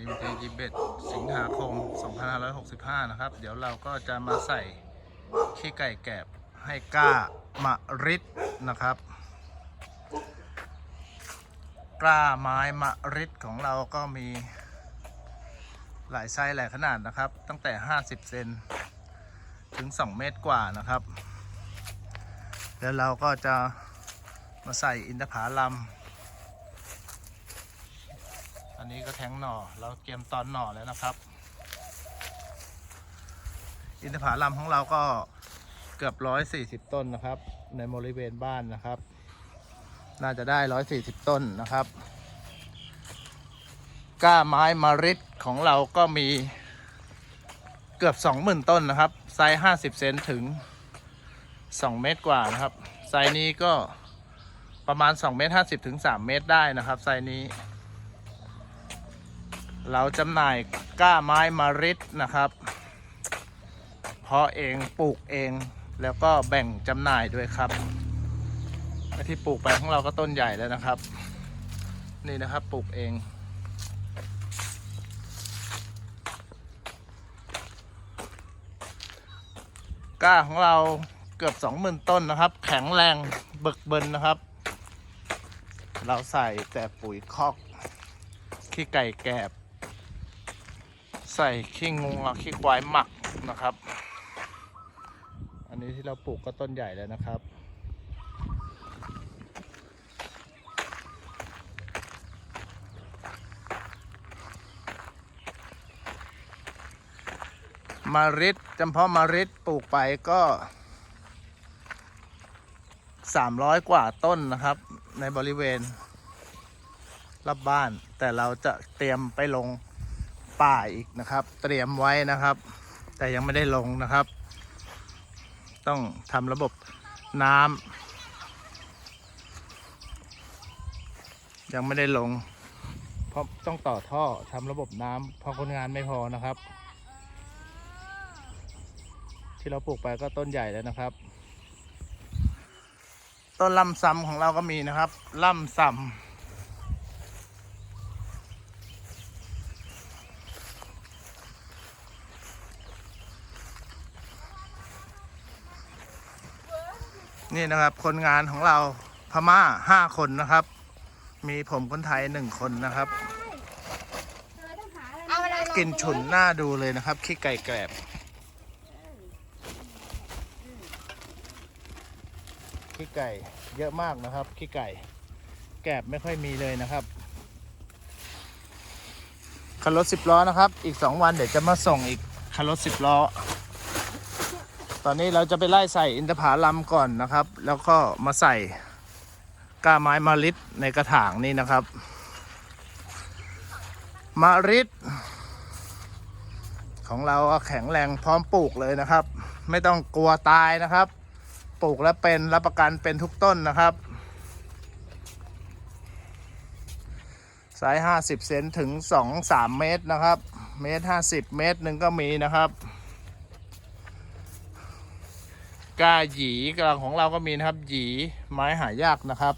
นี้วันที่21สิงหาคม 2565 นะครับ เดี๋ยวเราก็จะมาใส่ขี้ไก่แกบให้กล้ามะริดนะครับ กล้าไม้มะริดของเราก็มีหลายไซส์หลายขนาดนะครับ ตั้งแต่ 50 เซนถึง 2 เมตรกว่านะครับ แล้วเราก็จะมาใส่อินทผลัม นี้ก็แทงหน่อ เราเตรียมตอนหน่อแล้วนะครับ อินทผลัมของเราก็เกือบร้อยสี่สิบต้นนะครับ ในบริเวณบ้านนะครับ น่าจะได้ร้อยสี่สิบต้นนะครับ ก้าไม้มาริดของเราก็มีเกือบสองหมื่นต้นนะครับ ไซส์ห้าสิบเซนถึงสองเมตรกว่านะครับ ไซส์นี้ก็ประมาณ 2 เมตร 50 ถึง 3 เมตรได้นะครับ ไซส์นี้ เราจำหน่ายก้าไม้มาริดนะครับเพาะเองปลูกเองแล้วก็แบ่งจำหน่ายด้วยครับที่ปลูกไปของเราก็ต้นใหญ่แล้วนะครับ นี่นะครับปลูกเองก้าของเราเกือบ 20,000 ต้นนะครับ แข็งแรงเบิกเบินนะครับ เราใส่แต่ปุ๋ยคอกขี้ไก่แกบ ใส่ขี้งูขี้ควายหมักนะครับ อันนี้ที่เราปลูกก็ต้นใหญ่แล้วนะครับมาริดจำเพาะมาริดปลูกไปก็300กว่าต้นนะครับ ในบริเวณรอบบ้าน แต่เราจะเตรียมไปลง ป่าอีกนะครับ เตรียมไว้นะครับ แต่ยังไม่ได้ลงนะครับ ต้องทำระบบน้ำยังไม่ได้ลง เพราะต้องต่อท่อทำระบบน้ำเพราะคนงานไม่พอนะครับ ที่เราปลูกไปก็ต้นใหญ่แล้วนะครับ ต้นลำซ้ำของเราก็มีนะครับลำซ้ำ นี่นะครับ คนงานของเราพม่าห้าคนนะครับ มีผมคนไทยหนึ่งคนนะครับเอาอะไรกลิ่นฉุนหน้าดูเลยนะครับขี้ไก่แกรบขี้ไก่เยอะมากนะครับขี้ไก่ แกรบไม่ค่อยมีเลยนะครับคันรถสิบล้อนะครับ อีกสองวันเดี๋ยวจะมาส่งอีกคันรถสิบล้อ ตอนนี้เราจะไปไล่ใส่อินทผลัมก่อนนะครับ แล้วก็มาใส่ก้าไม้มาริดในกระถางนี่นะครับมาริดของเราแข็งแรงพร้อมปลูกเลยนะครับ ไม่ต้องกลัวตายนะครับ ปลูกแล้วเป็นรับประกันเป็นทุกต้นนะครับสาย50 เซนถึง 2-3 เมตรนะครับ เมตร 50 เมตรหนึ่งก็มีนะครับ ก้าหยีกลางของเราก็มีนะครับ หยีไม้หายากนะครับ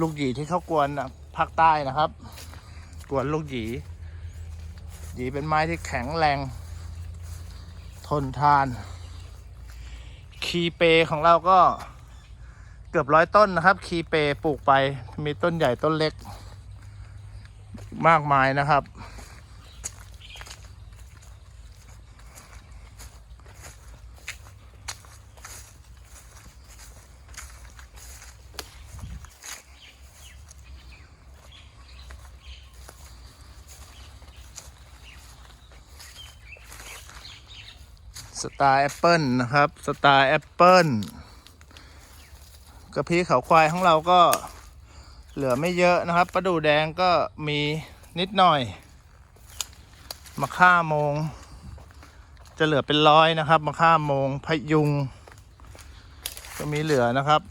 ลูกหยีที่เขากวนนะภาคใต้นะครับ กวนลูกหยีหยีเป็นไม้ที่แข็งแรง ทนทาน คีเปของเราก็เกือบร้อยต้นนะครับ คีเปปลูกไปมีต้นใหญ่ต้นเล็ก มากมายนะครับ สตาร์แอปเปิลนะครับ สตาร์แอปเปิลกระพี้เขาควายของเราก็เหลือไม่เยอะนะครับ ประดูแดงก็มีนิดหน่อยมะค่าโมง จะเหลือเป็นร้อยนะครับมะค่าโมงพยุง ก็มีเหลือนะครับ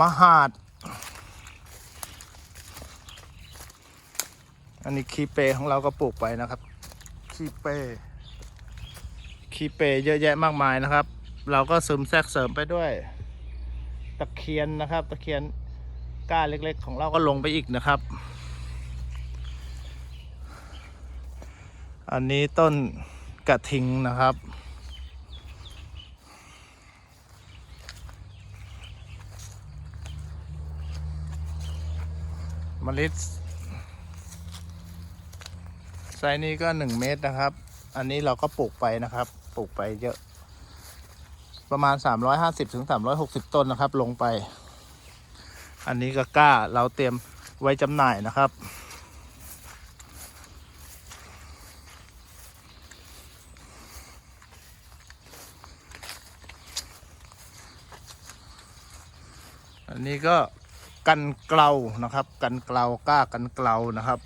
มหาด อันนี้คีเปของเราก็ปลูกไปนะครับคีเปคีเปเยอะแยะมากมายนะครับ เราก็ซึมแทรกเสริมไปด้วย ตะเคียนนะครับ ตะเคียนก้านเล็ก ๆ ของเราก็ลงไปอีกนะครับ อันนี้ต้นกระทิงนะครับมเมล็ด ไซส์นี้ก็หนึ่งเมตรนะครับ อันนี้เราก็ปลูกไปนะครับ ปลูกไปเยอะ ประมาณ 350ถึง360 ต้นนะครับ ลงไป อันนี้ก็กล้าเราเตรียมไว้จำหน่ายนะครับ อันนี้ก็กันเกลานะครับ กันเกลากล้ากันเกลานะครับ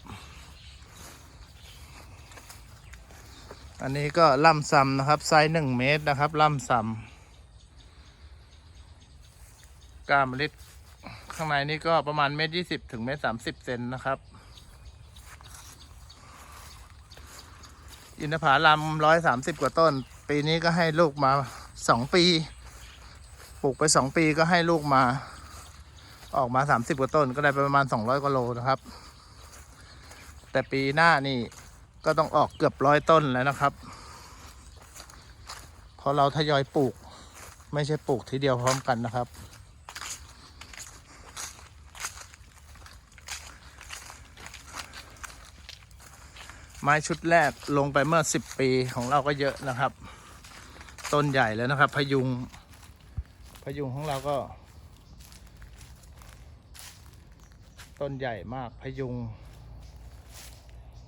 อันนี้ก็ล่ำซ้ำนะครับ ไซส์หนึ่งเมตรนะครับ ล่ำซ้ำกล้ามเมล็ดข้างในนี่ก็ประมาณเมตรยี่สิบถึงเมตรสามสิบเซนนะครับ อินทผลัมร้อยสามสิบกว่าต้น ปีนี้ก็ให้ลูกมาสองปี ปลูกไปสองปีก็ให้ลูกมา ออกมาสามสิบกว่าต้น ก็ได้ไประมาณสองร้อยกว่าโลนะครับ แต่ปีหน้านี่ ก็ต้องออกเกือบร้อยต้นแล้วนะครับเพราะเราทยอยปลูก ไม่ใช่ปลูกทีเดียวพร้อมกันนะครับ ไม้ชุดแรกลงไปเมื่อสิบปีของเราก็เยอะนะครับ ต้นใหญ่แล้วนะครับ พยุง พยุงของเราก็ ต้นใหญ่มากพยุง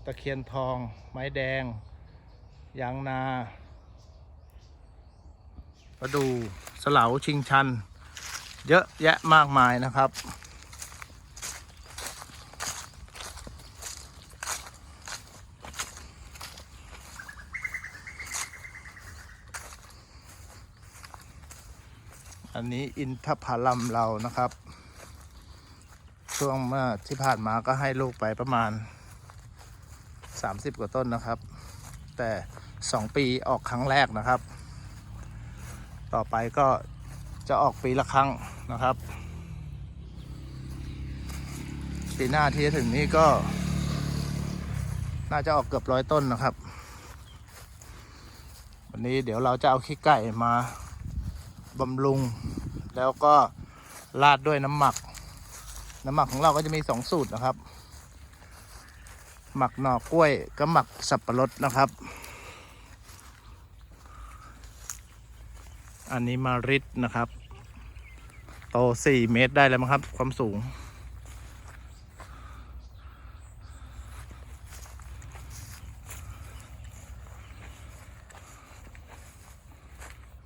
ตะเคียนทอง ไม้แดง ยางนาประดูสเหลาชิงชัน เยอะแยะมากมายนะครับ อันนี้อินทผลัมเรานะครับ ช่วงเมื่อที่ผ่านมาก็ให้ลูกไปประมาณ 30 กว่าต้นนะครับ แต่ 2 ปีออกครั้งแรกนะครับ ต่อไปก็จะออกปีละครั้งนะครับ ปีหน้าที่จะถึงนี้ก็ น่าจะออกเกือบร้อยต้นนะครับ วันนี้เดี๋ยวเราจะเอาขี้ไก่มาบำรุง แล้วก็ราดด้วยน้ำหมัก น้ำหมักของเราก็จะมีสองสูตรนะครับ หมักหน่อกล้วยก็หมักสับปะรดนะครับ อันนี้มาริดนะครับ โตสี่เมตรได้แล้วมั้งครับ ความสูง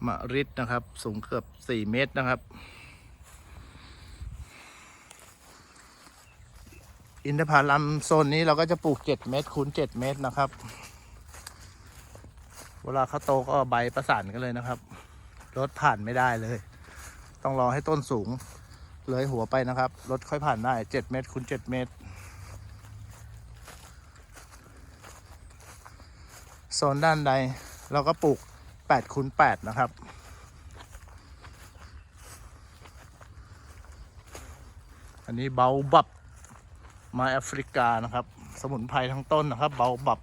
มะริดนะครับ สูงเกือบสี่เมตรนะครับ อินทผลัมโซนนี้เราก็จะปลูกเจ็ดเมตรคูณเจ็ดเมตรนะครับ เวลาเขาโตก็ใบประสานกันเลยนะครับ รถผ่านไม่ได้เลย ต้องรอให้ต้นสูงเลยหัวไปนะครับ รถค่อยผ่านได้เจ็ดเมตรคูณเจ็ดเมตรโซนด้านใดเราก็ปลูกแปดคูณแปดนะครับอันนี้เบาบับ ไม้แอฟริกานะครับ สมุนไพรทั้งต้นนะครับ เบาบับ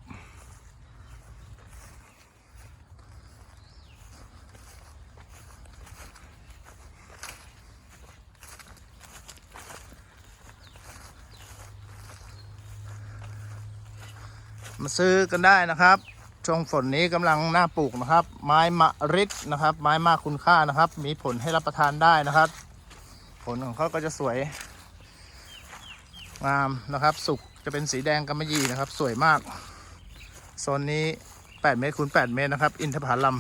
มาซื้อกันได้นะครับช่วงฝนนี้กำลังน่าปลูกนะครับ ไม้มะริดนะครับ ไม้มากคุณค่านะครับ มีผลให้รับประทานได้นะครับ ผลของเขาก็จะสวย งามนะครับ สุกจะเป็นสีแดงกำมะหยี่นะครับ สวยมากโซนนี้ 8 เมตรคูณ8เมตรนะครับ อินทผลัม